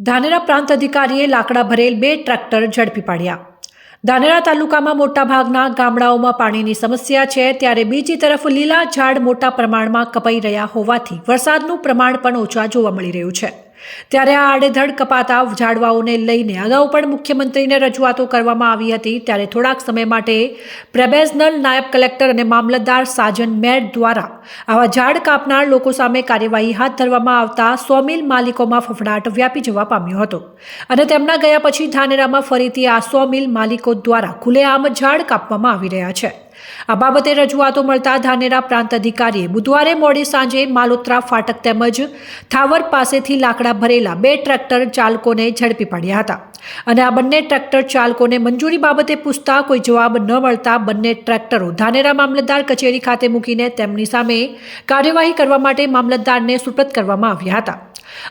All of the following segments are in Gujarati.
ધાનેરા પ્રાંત અધિકારીએ લાકડા ભરેલ બે ટ્રેક્ટર ઝડપી પાડ્યા. ધાનેરા તાલુકામાં મોટાભાગના ગામડાઓમાં પાણીની સમસ્યા છે, ત્યારે બીજી તરફ લીલા ઝાડ મોટા પ્રમાણમાં કપાઈ રહ્યા હોવાથી વરસાદનું પ્રમાણ પણ ઓછા જોવા મળી રહ્યું છે. ત્યારે આ આડેધડ કપાતા ઝાડવાઓને લઈને અગાઉ પણ મુખ્યમંત્રીને રજૂઆતો કરવામાં આવી હતી. ત્યારે થોડાક સમય માટે પ્રેબેઝનલ નાયબ કલેક્ટર અને મામલતદાર સાજન મેડ દ્વારા આવા ઝાડ કાપનાર લોકો સામે કાર્યવાહી હાથ ધરવામાં આવતા સોમિલ માલિકોમાં ફફડાટ વ્યાપી જવા પામ્યો હતો. અને તેમના ગયા પછી ધાનેરામાં ફરીથી આ સોમિલ માલિકો દ્વારા ખુલ્લેઆમ ઝાડ કાપવામાં આવી રહ્યા છે. આ બાબતે રજૂઆતો મળતા ધાનેરા પ્રાંત અધિકારીએ બુધવારે મોડી સાંજે માલોત્રા ફાટક તેમજ થાવર પાસેથી લાકડા ભરેલા બે ટ્રેક્ટર ચાલકોને ઝડપી પાડ્યા હતા. અને આ બંને ટ્રેક્ટર ચાલકોને મંજૂરી બાબતે પૂછતા કોઈ જવાબ ન મળતા બંને ટ્રેક્ટરો ધાનેરા મામલતદાર કચેરી ખાતે મૂકીને તેમની સામે કાર્યવાહી કરવા માટે મામલતદારને સુપ્રત કરવામાં આવ્યા હતા.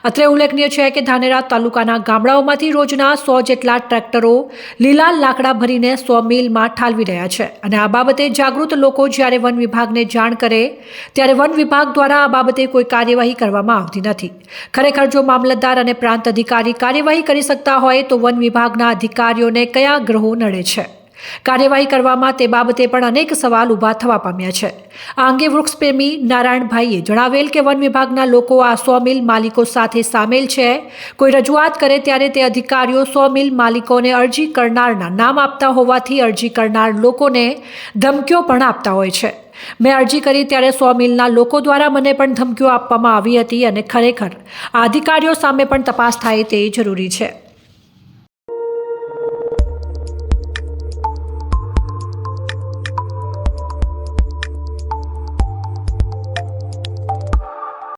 અત્રે ઉલ્લેખનીય છે કે ધાનેરા તાલુકાના ગામડાઓમાંથી રોજના સો જેટલા ટ્રેક્ટરો લીલા લાકડા ભરીને સો મિલમાં ઠાલવી રહ્યા છે. અને આ બાબતે જાગૃત લોકો જ્યારે વન વિભાગને જાણ કરે, ત્યારે વન વિભાગ દ્વારા આ બાબતે કોઈ કાર્યવાહી કરવામાં આવતી નથી. ખરેખર જો મામલતદાર અને પ્રાંત અધિકારી કાર્યવાહી કરી શકતા હોય, તો વન વિભાગના અધિકારીઓને કયા ગ્રહો નડે છે? કાર્યવાહી કરવામાં તે બાબતે પણ અનેક સવાલ ઊભા થવા પામ્યા છે. આ અંગે વૃક્ષપ્રેમી નારાયણભાઈએ જણાવેલ કે વન વિભાગના લોકો આ સો મિલ માલિકો સાથે સામેલ છે. કોઈ રજૂઆત કરે ત્યારે તે અધિકારીઓ સો મિલ માલિકોને અરજી કરનારના નામ આપતા હોવાથી અરજી કરનાર લોકોને ધમકીઓ પણ આપતા હોય છે. મેં અરજી કરી ત્યારે સો મિલના લોકો દ્વારા મને પણ ધમકીઓ આપવામાં આવી હતી અને ખરેખર આ અધિકારીઓ સામે પણ તપાસ થાય તે જરૂરી છે.